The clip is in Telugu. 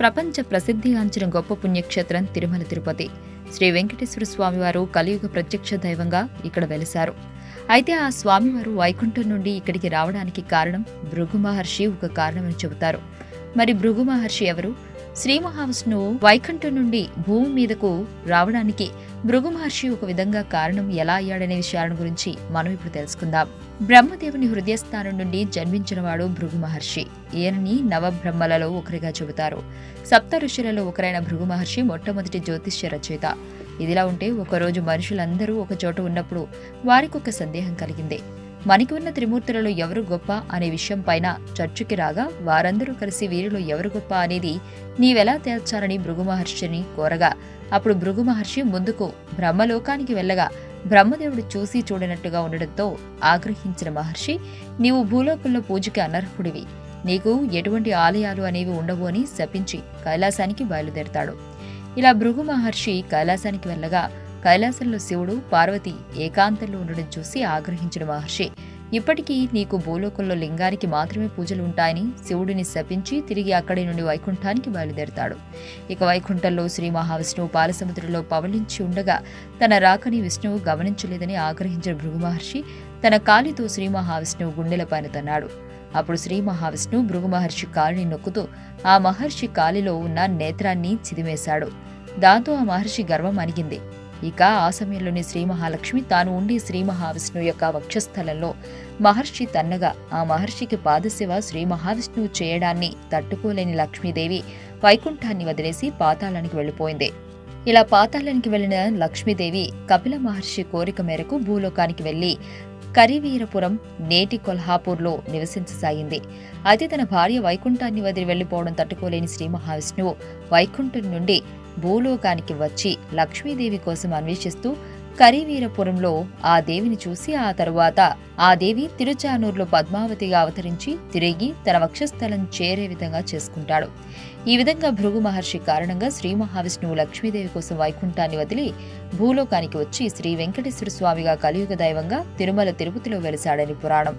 ప్రపంచ ప్రసిద్ధిగాంచిన గొప్ప పుణ్యక్షేత్రం తిరుమల తిరుపతి. శ్రీ వెంకటేశ్వర స్వామివారు కలియుగ ప్రత్యక్ష దైవంగా ఇక్కడ వెలిశారు. అయితే ఆ స్వామివారు వైకుంఠం నుండి ఇక్కడికి రావడానికి కారణం భృగు మహర్షి ఒక కారణమని చెబుతారు. మరి భృగు మహర్షి ఎవరు? శ్రీ మహావిష్ణువు వైకుంఠం నుండి భూమి మీదకు రావడానికి భృగు మహర్షి ఒక విధంగా కారణం ఎలా అయ్యాడనే విషయాలను గురించి మనం ఇప్పుడు తెలుసుకుందాం. బ్రహ్మదేవుని హృదయస్థానం నుండి జన్మించినవాడు భృగు మహర్షి. ఈయనని నవబ్రహ్మలలో ఒకరిగా చెబుతారు. సప్త ఋషులలో ఒకరైన భృగు మహర్షి మొట్టమొదటి జ్యోతిష్య రచయిత. ఇదిలా ఉంటే ఒకరోజు మనుషులందరూ ఒక చోట ఉన్నప్పుడు వారికి ఒక సందేహం కలిగింది. మనకి ఉన్న త్రిమూర్తులలో ఎవరు గొప్ప అనే విషయం పైన చర్చకి రాగా వారందరూ కలిసి వీరిలో ఎవరు గొప్ప అనేది నీవెలా తేల్చాలని భృగు మహర్షిని కోరగా అప్పుడు భృగు మహర్షి ముందుకు బ్రహ్మలోకానికి వెళ్ళగా బ్రహ్మదేవుడు చూసి చూడనట్టుగా ఉండడంతో ఆగ్రహించిన మహర్షి నీవు భూలోకంలో పూజకి అనర్హుడివి. నీకు ఎటువంటి ఆలయాలు అనేవి ఉండవు అని శపించి కైలాసానికి బయలుదేరతాడు. ఇలా భృగు మహర్షి కైలాసానికి వెళ్ళగా కైలాసంలో శివుడు పార్వతి ఏకాంతంలో ఉండడం చూసి ఆగ్రహించిన మహర్షి ఇప్పటికీ నీకు భూలోకంలో లింగానికి మాత్రమే పూజలు ఉంటాయని శివుడిని శపించి తిరిగి అక్కడి నుండి వైకుంఠానికి బయలుదేరతాడు. ఇక వైకుంఠంలో శ్రీ మహావిష్ణువు పాలసముద్రంలో పవలించి ఉండగా తన రాకని విష్ణువు గమనించలేదని ఆగ్రహించిన భృగు మహర్షి తన కాలితో శ్రీ మహావిష్ణువు గుండెలపైన తన్నాడు. అప్పుడు శ్రీ మహావిష్ణువు భృగు మహర్షి కాలిని నొక్కుతూ ఆ మహర్షి కాలిలో ఉన్న నేత్రాన్ని చిదిమేశాడు. దాంతో ఆ మహర్షి గర్వం అణిగింది. ఇక ఆ సమయంలోనే శ్రీ మహాలక్ష్మి తాను ఉండి శ్రీ మహావిష్ణువు యొక్క వక్షస్థలంలో మహర్షి తన్నగా ఆ మహర్షికి పాదసేవ శ్రీ మహావిష్ణువు చేయడాన్ని తట్టుకోలేని లక్ష్మీదేవి వైకుంఠాన్ని వదిలేసి పాతాళానికి వెళ్ళిపోయింది. ఇలా పాతాళానికి వెళ్ళిన లక్ష్మీదేవి కపిల మహర్షి కోరిక మేరకు భూలోకానికి వెళ్ళి కరివీరపురం నేటి కొల్హాపూర్లో నివసించసాగింది. అయితే తన భార్య వైకుంఠాన్ని వదిలి వెళ్ళిపోవడం తట్టుకోలేని శ్రీ మహావిష్ణువు వైకుంఠం నుండి భూలోకానికి వచ్చి లక్ష్మీదేవి కోసం అన్వేషిస్తూ కరివీరపురంలో ఆ దేవిని చూసి ఆ తరువాత ఆ దేవి తిరుచానూరులో పద్మావతిగా అవతరించి తిరిగి తన వక్షస్థలం చేరే విధంగా చేసుకుంటాడు. ఈ విధంగా భృగు మహర్షి కారణంగా శ్రీ మహావిష్ణువు లక్ష్మీదేవి కోసం వైకుంఠాన్ని వదిలి భూలోకానికి వచ్చి శ్రీ వెంకటేశ్వర స్వామిగా కలియుగ దైవంగా తిరుమల తిరుపతిలో వెలిశాడని పురాణం.